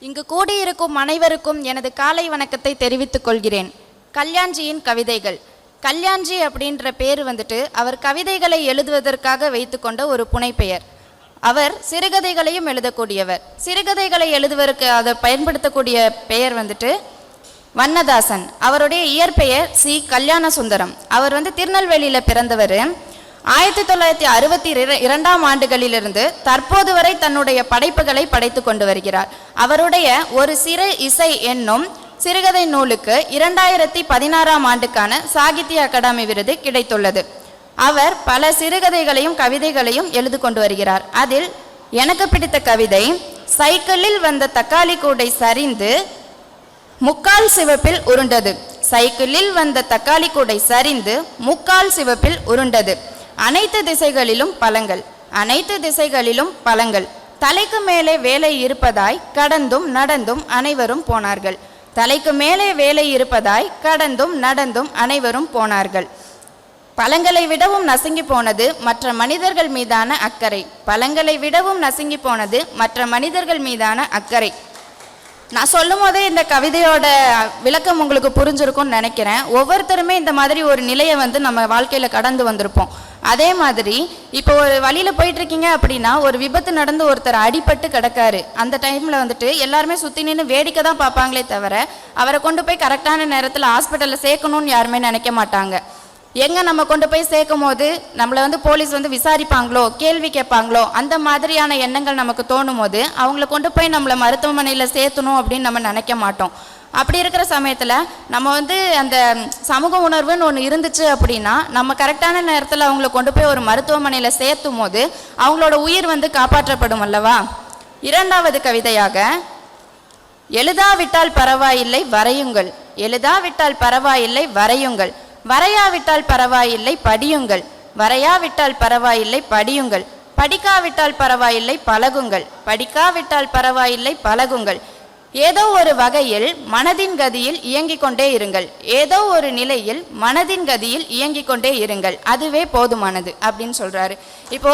இங்கு கூடியிருக்கும் அனைவருக்கும் எனது காலை வணக்கத்தை தெரிவித்துக் கொள்கிறேன். கல்யாண்ஜியின் கவிதைகள். கல்யாண்ஜி அப்படின்ற பேர் வந்துட்டு அவர் கவிதைகளை எழுதுவதற்காக வைத்துக்கொண்ட ஒரு புனைப்பெயர். அவர் சிறுகதைகளையும் எழுதக்கூடியவர். சிறுகதைகளை எழுதுவதற்கு அதை பயன்படுத்தக்கூடிய பெயர் வந்துட்டு வண்ணதாசன். அவருடைய இயற்பெயர் சி. கல்யாண சுந்தரம் அவர் வந்து திருநெல்வேலியில் பிறந்தவர். ஆயிரத்தி தொள்ளாயிரத்தி அறுபத்தி இரண்டாம் ஆண்டுகளிலிருந்து தற்போது வரை தன்னுடைய படைப்புகளை படைத்து கொண்டு வருகிறார். அவருடைய ஒரு சிறு இசை என்னும் சிறுகதை நூலுக்கு இரண்டாயிரத்தி பதினாறாம் ஆண்டுக்கான சாகித்ய அகாடமி விருது கிடைத்துள்ளது. அவர் பல சிறுகதைகளையும் கவிதைகளையும் எழுது கொண்டு வருகிறார். அதில் எனக்கு பிடித்த கவிதை சைக்கிளில் வந்த தக்காளி கூடை சரிந்து முக்கால் சிவப்பில் உருண்டது. சைக்கிளில் வந்த தக்காளி கூடை சரிந்து முக்கால் சிவப்பில் உருண்டது. அனைத்து திசைகளிலும் பழங்கள் அனைத்து திசைகளிலும் பழங்கள் தலைக்கு மேலே வேலை இருப்பதாய் கடந்தும் நடந்தும் அனைவரும் போனார்கள். தலைக்கு மேலே வேலை இருப்பதாய் கடந்தும் நடந்தும் அனைவரும் போனார்கள். பழங்களை விடவும் நசுங்கி போனது மற்ற மனிதர்கள் மீதான அக்கறை. பழங்களை விடவும் நசுங்கி போனது மற்ற மனிதர்கள் மீதான அக்கறை. நான் சொல்லும் போதே இந்த கவிதையோட விளக்கம் உங்களுக்கு புரிஞ்சிருக்கும்னு நினைக்கிறேன். ஒவ்வொருத்தருமே இந்த மாதிரி ஒரு நிலையை வந்து நம்ம வாழ்க்கையில் கடந்து வந்திருப்போம். அதே மாதிரி இப்போ ஒரு வழியில் போயிட்டு இருக்கீங்க அப்படின்னா ஒரு விபத்து நடந்து ஒருத்தர் அடிபட்டு கிடக்காரு. அந்த டைமில் வந்துட்டு எல்லாருமே சுற்றி நின்று வேடிக்கை தான் பார்ப்பாங்களே தவிர அவரை கொண்டு போய் கரெக்டான நேரத்தில் ஹாஸ்பிட்டலில் சேர்க்கணும்னு யாருமே நினைக்க மாட்டாங்க. எங்கே நம்ம கொண்டு போய் சேர்க்கும் போது நம்மளை வந்து போலீஸ் வந்து விசாரிப்பாங்களோ கேள்வி கேட்பாங்களோ அந்த மாதிரியான எண்ணங்கள் நமக்கு தோணும் போது அவங்கள கொண்டு போய் நம்மளை மருத்துவமனையில் சேர்த்தணும் அப்படின்னு நம்ம நினைக்க மாட்டோம். அப்படி இருக்கிற சமயத்தில் நம்ம வந்து அந்த சமூக உணர்வுன்னு ஒன்று இருந்துச்சு அப்படின்னா நம்ம கரெக்டான நேரத்தில் அவங்கள கொண்டு போய் ஒரு மருத்துவமனையில் சேர்த்தும் போது அவங்களோட உயிர் வந்து காப்பாற்றப்படும் அல்லவா? இரண்டாவது கவிதையாக எழுதாவிட்டால் பரவாயில்லை வரையுங்கள். எழுதாவிட்டால் பரவாயில்லை வரையுங்கள். வரையாவிட்டால் பரவாயில்லை படியுங்கள். வரையாவிட்டால் பரவாயில்லை படியுங்கள். படிக்காவிட்டால் பரவாயில்லை பழகுங்கள். படிக்காவிட்டால் பரவாயில்லை பழகுங்கள். ஏதோ ஒரு வகையில் மனதின் கதியில் இயங்கிக் கொண்டே இருங்கள். ஏதோ ஒரு நிலையில் மனதின் கதியில் இயங்கிக் கொண்டே இருங்கள். அதுவே போதுமானது அப்படின்னு சொல்றாரு. இப்போ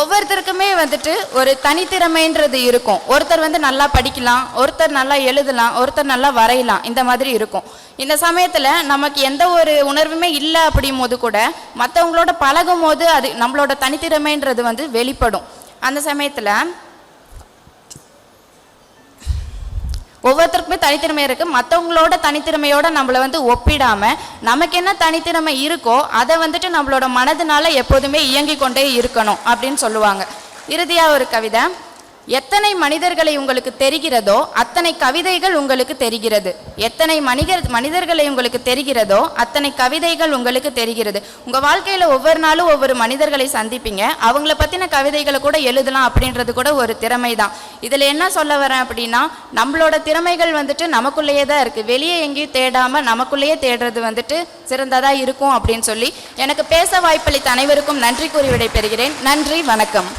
ஒவ்வொருத்தருக்குமே வந்துட்டு ஒரு தனித்திறமைன்றது இருக்கும். ஒருத்தர் வந்து நல்லா படிக்கலாம் ஒருத்தர் நல்லா எழுதலாம் ஒருத்தர் நல்லா வரையலாம் இந்த மாதிரி இருக்கும். இந்த சமயத்தில் நமக்கு எந்த ஒரு உணர்வுமே இல்லை அப்படிங்கும் போது கூட மற்றவங்களோட பழகும் போது அது நம்மளோட தனித்திறமைன்றது வந்து வெளிப்படும். அந்த சமயத்தில் ஒவ்வொருத்தருக்குமே தனித்திறமை இருக்குது மற்றவங்களோட தனித்திறமையோட நம்மளை வந்து ஒப்பிடாமல் நமக்கு என்ன தனித்திறமை இருக்கோ அதை வந்துட்டு நம்மளோட மனதினால எப்போதுமே இயங்கிக் கொண்டே இருக்கணும் அப்படின்னு சொல்லுவாங்க. இறுதியாக ஒரு கவிதை. எத்தனை மனிதர்களை உங்களுக்கு தெரிகிறதோ அத்தனை கவிதைகள் உங்களுக்கு தெரிகிறது. எத்தனை மனிதர் மனிதர்களை உங்களுக்கு தெரிகிறதோ அத்தனை கவிதைகள் உங்களுக்கு தெரிகிறது. உங்கள் வாழ்க்கையில் ஒவ்வொரு நாளும் ஒவ்வொரு மனிதர்களை சந்திப்பீங்க. அவங்கள பற்றின கவிதைகளை கூட எழுதலாம் அப்படின்றது கூட ஒரு திறமை தான் இதில் என்ன சொல்ல வரேன் அப்படின்னா நம்மளோட திறமைகள் வந்துட்டு நமக்குள்ளேயே தான் இருக்குது வெளியே எங்கேயும் தேடாமல் நமக்குள்ளேயே தேடுறது வந்துட்டு சிறந்ததாக இருக்கும் அப்படின்னு சொல்லி எனக்கு பேச வாய்ப்பளித்த அனைவருக்கும் நன்றி கூறி விடைபெறுகிறேன். நன்றி வணக்கம்.